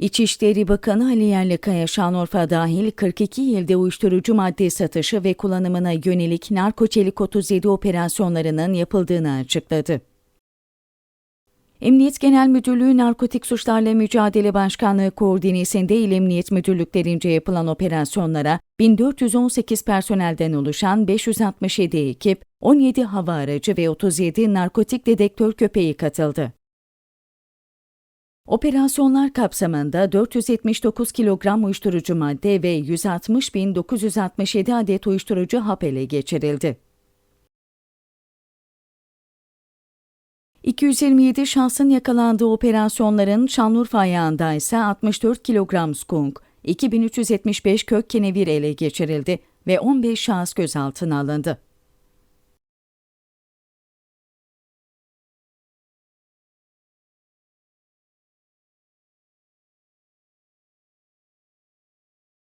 İçişleri Bakanı Ali Yerlikaya Şanlıurfa dahil 42 ilde uyuşturucu madde satışı ve kullanımına yönelik Narkoçelik 37 operasyonlarının yapıldığını açıkladı. Emniyet Genel Müdürlüğü Narkotik Suçlarla Mücadele Başkanlığı koordinesinde İl Emniyet Müdürlüklerince yapılan operasyonlara 1418 personelden oluşan 567 ekip, 17 hava aracı ve 37 narkotik dedektör köpeği katıldı. Operasyonlar kapsamında 479 kilogram uyuşturucu madde ve 160.967 adet uyuşturucu hap ele geçirildi. 227 şahsın yakalandığı operasyonların Şanlıurfa ayağında ise 64 kilogram skunk, 2375 kök kenevir ele geçirildi ve 15 şahıs gözaltına alındı.